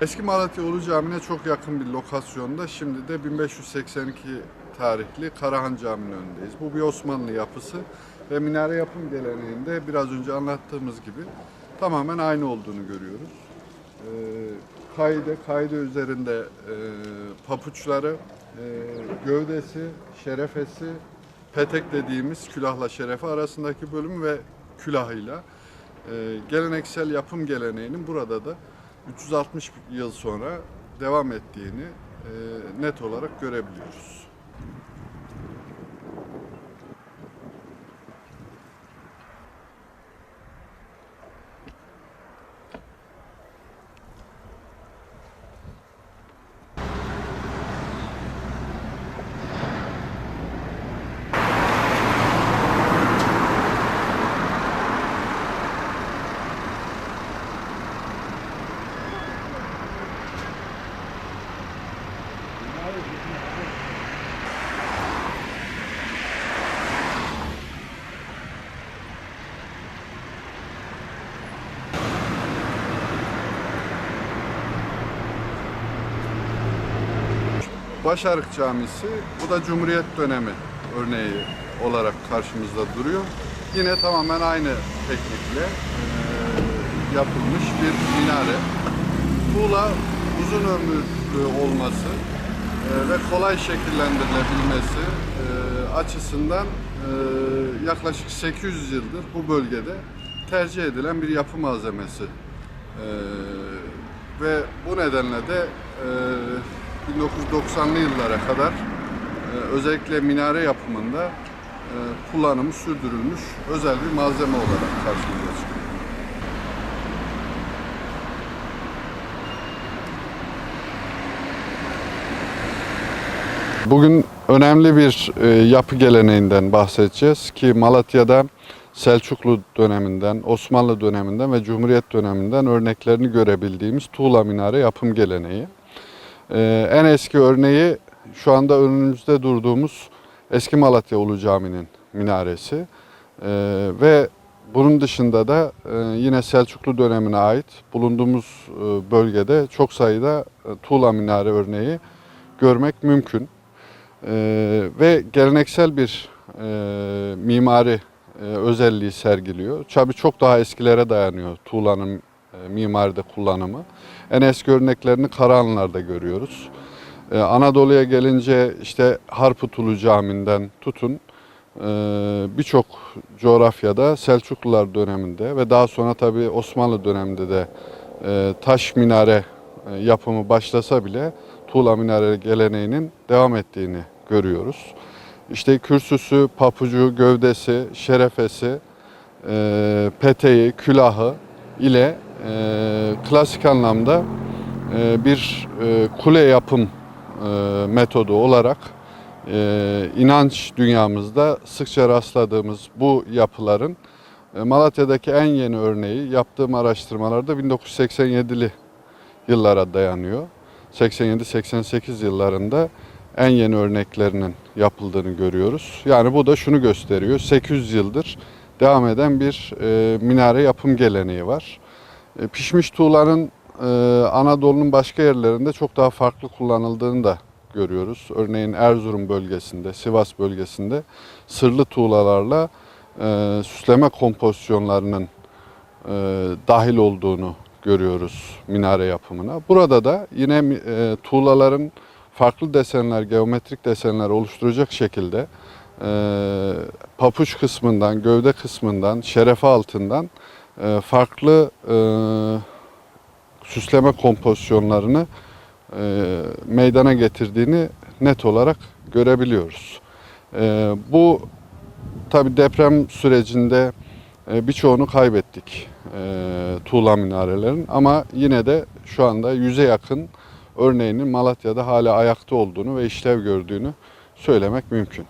Eski Malatya Ulu Camii'ne çok yakın bir lokasyonda şimdi de 1582 tarihli Karahan Camii'nin önündeyiz. Bu bir Osmanlı yapısı ve minare yapım geleneğinde biraz önce anlattığımız gibi tamamen aynı olduğunu görüyoruz. Ee, kaide, kaide üzerinde e, papuçları, e, gövdesi, şerefesi, petek dediğimiz külahla şerefe arasındaki bölüm ve külahıyla e, geleneksel yapım geleneğinin burada da 360 yıl sonra devam ettiğini e, net olarak görebiliyoruz. Başarık Camisi, bu da Cumhuriyet dönemi örneği olarak karşımızda duruyor. Yine tamamen aynı teknikle yapılmış bir minare. Tuğla uzun ömürlü olması ve kolay şekillendirilebilmesi açısından yaklaşık 800 yıldır bu bölgede tercih edilen bir yapı malzemesi. Ve bu nedenle de 1990'lı yıllara kadar e, özellikle minare yapımında e, kullanımı sürdürülmüş özel bir malzeme olarak karşımıza çıkıyor. Bugün önemli bir e, yapı geleneğinden bahsedeceğiz ki Malatya'da Selçuklu döneminden, Osmanlı döneminden ve Cumhuriyet döneminden örneklerini görebildiğimiz tuğla minare yapım geleneği. E, en eski örneği şu anda önümüzde durduğumuz eski Malatya Ulu Cami'nin minaresi E, ve bunun dışında da e, yine Selçuklu dönemine ait bulunduğumuz e, bölgede çok sayıda e, tuğla minare örneği görmek mümkün. Ee, ve geleneksel bir mimari özelliği sergiliyor. Tabi çok daha eskilere dayanıyor tuğlanın mimaride kullanımı. En eski örneklerini Karahanlılar'da görüyoruz. Ee, Anadolu'ya gelince işte Harputulu Camii'nden tutun e, birçok coğrafyada Selçuklular döneminde ve daha sonra tabi Osmanlı döneminde de e, taş minare e, yapımı başlasa bile tuğla minare geleneğinin devam ettiğini görüyoruz. İşte kürsüsü, papucu, gövdesi, şerefesi, e, peteği, külahı ile e, klasik anlamda e, bir e, kule yapım e, metodu olarak e, inanç dünyamızda sıkça rastladığımız bu yapıların e, Malatya'daki en yeni örneği yaptığım araştırmalarda 1987'li yıllara dayanıyor. 87-88 yıllarında en yeni örneklerinin yapıldığını görüyoruz. Yani bu da şunu gösteriyor. 800 yıldır devam eden bir e, minare yapım geleneği var. E, pişmiş tuğlanın e, Anadolu'nun başka yerlerinde çok daha farklı kullanıldığını da görüyoruz. Örneğin Erzurum bölgesinde, Sivas bölgesinde sırlı tuğlalarla e, süsleme kompozisyonlarının dahil olduğunu görüyoruz minare yapımına. Burada da yine e, tuğlaların farklı desenler, geometrik desenler oluşturacak şekilde papuç kısmından, gövde kısmından, şerefe altından e, farklı e, süsleme kompozisyonlarını e, meydana getirdiğini net olarak görebiliyoruz. E, bu tabi deprem sürecinde e, birçoğunu kaybettik e, tuğla minarelerin ama yine de şu anda yüze yakın örneğinin Malatya'da hala ayakta olduğunu ve işlev gördüğünü söylemek mümkün.